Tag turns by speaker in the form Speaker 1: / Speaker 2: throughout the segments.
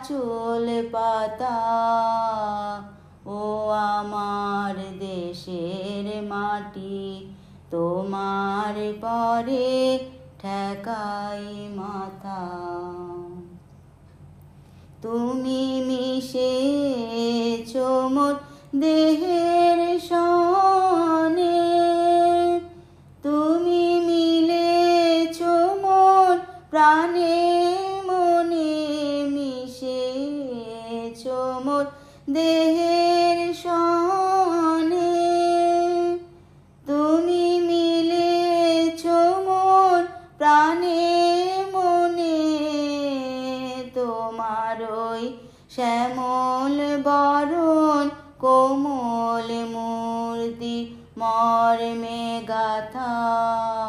Speaker 1: আচল পাতা। ও আমার দেশের মাটি, তোমার পরে ঠেকাই মাথা। তুমি মিশে মোর দেহের সনে, তুমি মিলে মোর প্রাণে দেহের সনে তুমি মিলে মোর প্রাণে মনে। তোমার ওই শ্যামল বরণ, কোমল মূর্তি মর্মে গাথায়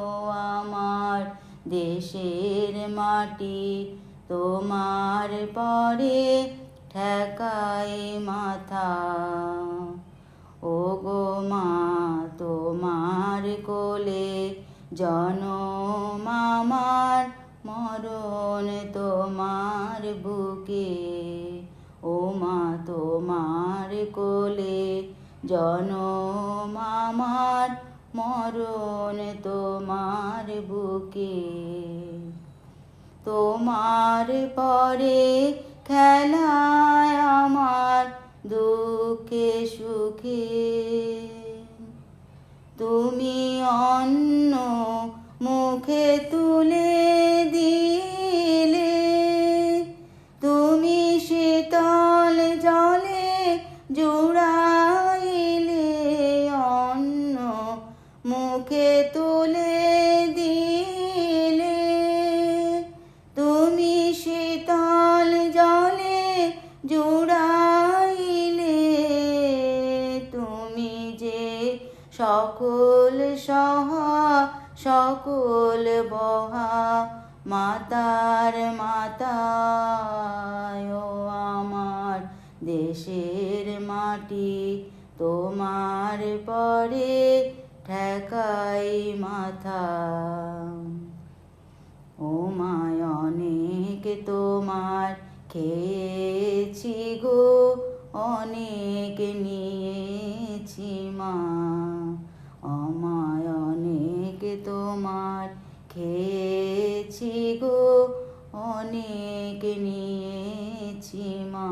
Speaker 1: ও আমার দেশের মাটি। তোমার পরে ঠেকাই মাথা। ও গো মা, তোমার কোলে জনম আমার, মরণ তোমার বুকে। ও মা, তোমার কোলে জনম আমার, মরণ তোমার বুকে। তোমার পরে খেলায় আমার দুঃখে সুখে। তুমি অন্য মুখে তুলে সকল সহা, সকল বহা, মাতার মাতায় আমার দেশের মাটি তোমার পরে ঠেকাই মাথা। ও মায় অনেক তোমার খেয়েছি গো, অনেক নিয়েছি মা অমায় অনেক তোমার খেয়েছি গো, অনেক নিয়েছি মা।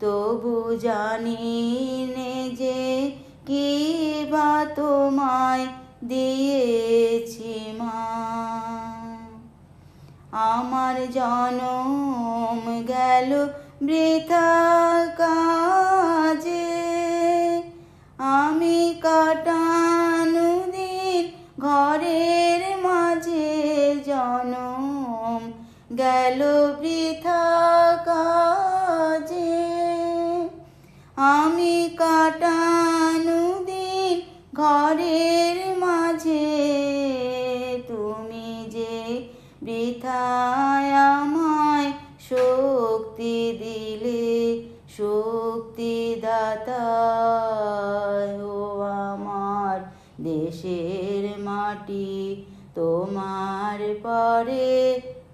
Speaker 1: তবু জানি নে যে কি বা তোমায় দিয়েছি মা। আমার জনম গেল বৃথা কাজে, আমি কাটানু গেল বৃথা কাজে আমি কাটানু দিন ঘরের মাঝে। তুমি যে বৃথায় আমায় শক্তি দিলে, শক্তি দাতা ও আমার দেশের মাটি তোমার পরে